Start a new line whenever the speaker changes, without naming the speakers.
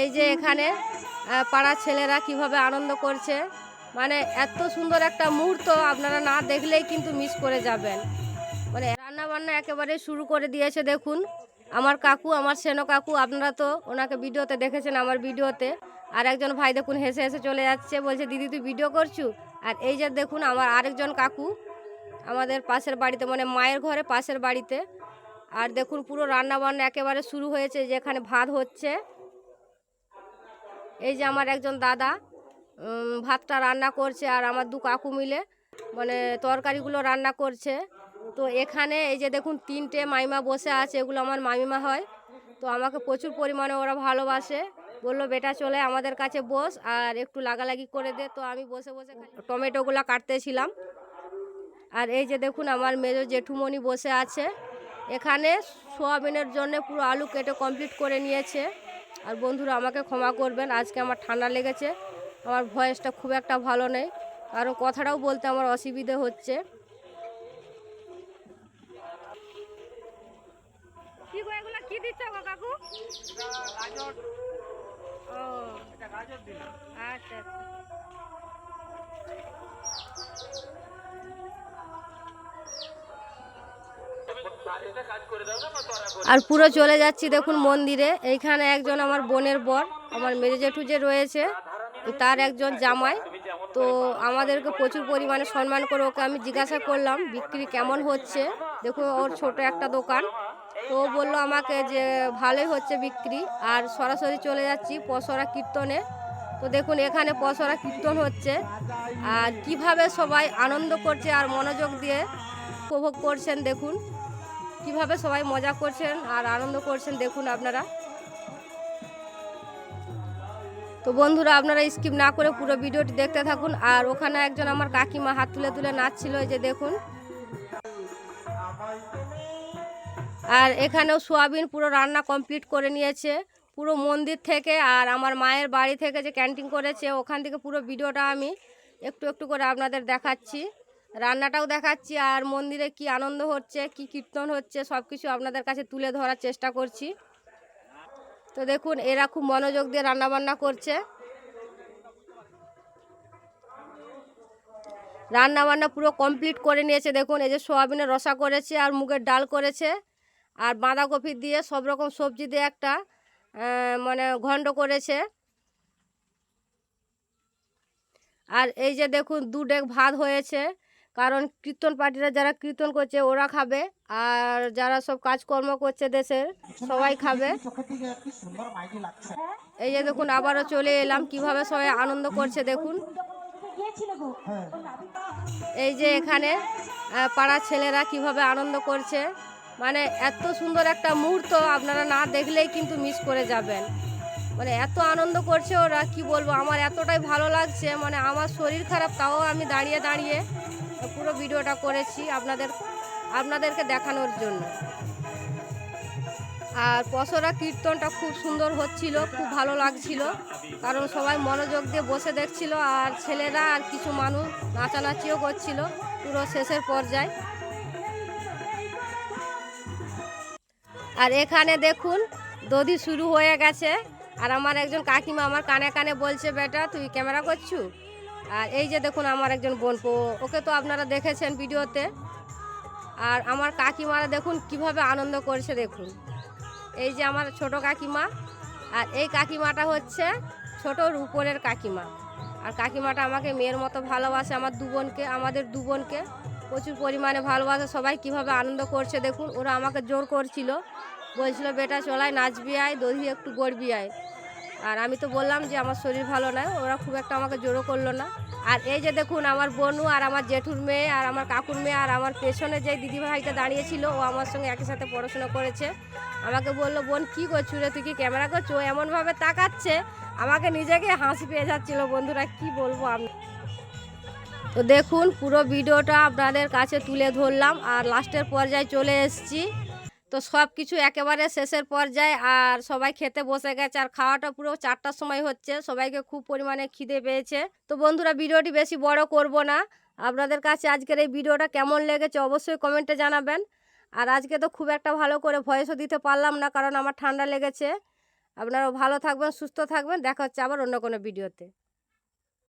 এই যে এখানে পাড়ার ছেলেরা কীভাবে আনন্দ করছে। মানে এত সুন্দর একটা মুহূর্ত আপনারা না দেখলেই কিন্তু মিস করে যাবেন। মানে রান্না বান্না একেবারে শুরু করে দিয়েছে, দেখুন। আমার কাকু, আমার সেনো কাকু, আপনারা তো ওনাকে ভিডিওতে দেখেছেন আমার ভিডিওতে। আর একজন ভাই দেখুন হেসে হেসে চলে যাচ্ছে, বলছে, দিদি, তুই ভিডিও করছু? আর এই যে দেখুন আমার আরেকজন কাকু, আমাদের পাশের বাড়িতে মানে মায়ের ঘরে পাশের বাড়িতে। আর দেখুন পুরো রান্না বান্না একেবারে শুরু হয়েছে, যেখানে ভাত হচ্ছে। এই যে আমার একজন দাদা ভাতটা রান্না করছে আর আমার দু কাকু মিলে মানে তরকারিগুলো রান্না করছে। তো এখানে এই যে দেখুন, তিনটে মাইমা বসে আছে, এগুলো আমার মামিমা হয়। তো আমাকে প্রচুর পরিমাণে ওরা ভালোবাসে। বলল, বেটা, চলে আমাদের কাছে বস আর একটু লাগালাগি করে দে। তো আমি বসে বসে টমেটোগুলো কাটতেছিলাম। আর এই যে দেখুন, আমার মেজো জেঠুমণি বসে আছে। এখানে সোয়াবিনের জন্য পুরো আলু কেটে কমপ্লিট করে নিয়েছে। আর বন্ধুরা আমাকে ক্ষমা করবেন আজকে আমার ঠান্ডা লেগেছে আমার ভয়েসটা খুব একটা ভালো নেই কারণ কথাটাও বলতে আমার অসুবিধে হচ্ছে। কি গো এগুলো কি দিচ্ছ গো কাকু? ও। আচ্ছা আচ্ছা। আর পুরো চলে যাচ্ছি দেখুন মন্দিরে। এইখানে একজন আমার বোনের বর, আমার মেজে জেঠু যে রয়েছে, তার একজন জামাই। তো আমাদেরকে প্রচুর পরিমাণে সম্মান করে ওকে আমি জিজ্ঞাসা করলাম, বিক্রি কেমন হচ্ছে? দেখুন ওর ছোট একটা দোকান। তো বলল আমাকে যে, ভালোই হচ্ছে বিক্রি। আর সরাসরি চলে যাচ্ছি পসরা কীর্তনে। তো দেখুন, এখানে পসরা কীর্তন হচ্ছে। আর কীভাবে সবাই আনন্দ করছে আর মনোযোগ দিয়ে উপভোগ করছেন দেখুন। কীভাবে সবাই মজা করছেন আর আনন্দ করছেন দেখুন আপনারা। তো বন্ধুরা, আপনারা স্কিপ না করে পুরো ভিডিওটি দেখতে থাকুন। আর ওখানে একজন আমার কাকিমা হাত তুলে তুলে নাচছিল যে দেখুন। আর এখানেও সোয়াবিন পুরো রান্না কমপ্লিট করে নিয়েছে। পুরো মন্দির থেকে আর আমার মায়ের বাড়ি থেকে যে ক্যান্টিন করেছে, ওখান থেকে পুরো ভিডিওটা আমি একটু একটু করে আপনাদের দেখাচ্ছি। রান্নাটাও দেখাচ্ছি আর মন্দিরে কি আনন্দ হচ্ছে, কি কীর্তন হচ্ছে সব কিছু আপনাদের কাছে তুলে ধরার চেষ্টা করছি। তো দেখুন, এরা খুব মনোযোগ দিয়ে রান্নাবান্না করছে। রান্নাবান্না পুরো কমপ্লিট করে নিয়েছে, দেখুন, এই যে সোয়াবিনের রসা করেছে আর মুগের ডাল করেছে। আর বাঁধাকপি দিয়ে সব রকম সবজি দিয়ে একটা মানে ঘন্ট করেছে। আর এই যে দেখুন দু ডেক ভাত হয়েছে। কারণ কীর্তন পার্টিরা যারা কীর্তন করছে, ওরা খাবে। আর যারা সব কাজকর্ম করছে দেশের সবাই খাবে। এই যে দেখুন, আবারও চলে এলাম। কীভাবে সবাই আনন্দ করছে, দেখুন। এই যে এখানে পাড়ার ছেলেরা কীভাবে আনন্দ করছে। মানে এত সুন্দর একটা মুহূর্ত, আপনারা না দেখলেই কিন্তু মিস করে যাবেন। মানে এত আনন্দ করছে ওরা, কি বলব? আমার এতটাই ভালো লাগছে। মানে আমার শরীর খারাপ, তাও আমি দাঁড়িয়ে দাঁড়িয়ে পুরো ভিডিওটা করেছি আপনাদের, আপনাদেরকে দেখানোর জন্য। আর পসরা কীর্তনটা খুব সুন্দর হচ্ছিল, খুব ভালো লাগছিল, কারণ সবাই মনোযোগ দিয়ে বসে দেখছিল, আর ছেলেরা আর কিছু মানুষ নাচানাচিও করছিল, পুরো শেষের পর্যায়ে। আর এখানে দেখুন, দধি শুরু হয়ে গেছে, আর আমার একজন কাকিমা আমার কানে কানে বলছে, বেটা, তুই ক্যামেরা করছু? আর এই যে দেখুন আমার একজন বোন ওকে তো আপনারা দেখেছেন ভিডিওতে। আর আমার কাকিমারা দেখুন কীভাবে আনন্দ করছে দেখুন। এই যে আমার ছোট কাকিমা, আর এই কাকিমাটা হচ্ছে ছোটোর উপরের কাকিমা। আর কাকিমাটা আমাকে মেয়ের মতো ভালোবাসে, আমার দু বোনকে, আমাদের দু বোনকে। প্রচুর পরিমাণে ভালোবাসে, সবাই কীভাবে আনন্দ করছে দেখুন। ওরা আমাকে জোর করছিল। বলছিল, বেটা চলাই নাচবি আয়, দধি একটু গড়বি আয়। আর আমি তো বললাম যে আমার শরীর ভালো নয়, ওরা খুব একটা আমাকে জোরও করল না। আর এই যে দেখুন, আমার বোনু আর আমার জেঠুর মেয়ে আর আমার কাকুর মেয়ে আর আমার পেছনে যে দিদিভাইটা দাঁড়িয়েছিল, ও আমার সঙ্গে একই সাথে পড়াশোনা করেছে। আমাকে বলল, বোন, কী করছ রে? তুই কি ক্যামেরা করছ? এমনভাবে তাকাচ্ছে, আমাকে নিজেকে হাসি পেয়ে যাচ্ছিল। বন্ধুরা, কি বলব আমি? তো দেখুন, পুরো ভিডিওটা আপনাদের কাছে তুলে ধরলাম। আর লাস্টের পর্যায়ে চলে এসেছি। তো সব কিছু একেবারে শেষের পর্যায়ে আর সবাই খেতে বসে গেছে আর খাওয়াটা পুরো চারটার সময় হচ্ছে। সবাইকে খুব পরিমাণে খিদে পেয়েছে। তো বন্ধুরা, ভিডিওটি বেশি বড় করব না। আপনাদের কাছে আজকের এই ভিডিওটা কেমন লেগেছে অবশ্যই কমেন্টে জানাবেন। আর আজকে তো খুব একটা ভালো করে ভয়েসও দিতে পারলাম না কারণ আমার ঠান্ডা লেগেছে। আপনারাও ভালো থাকবেন, সুস্থ থাকবেন। দেখা হচ্ছে আবার অন্য কোনো ভিডিওতে।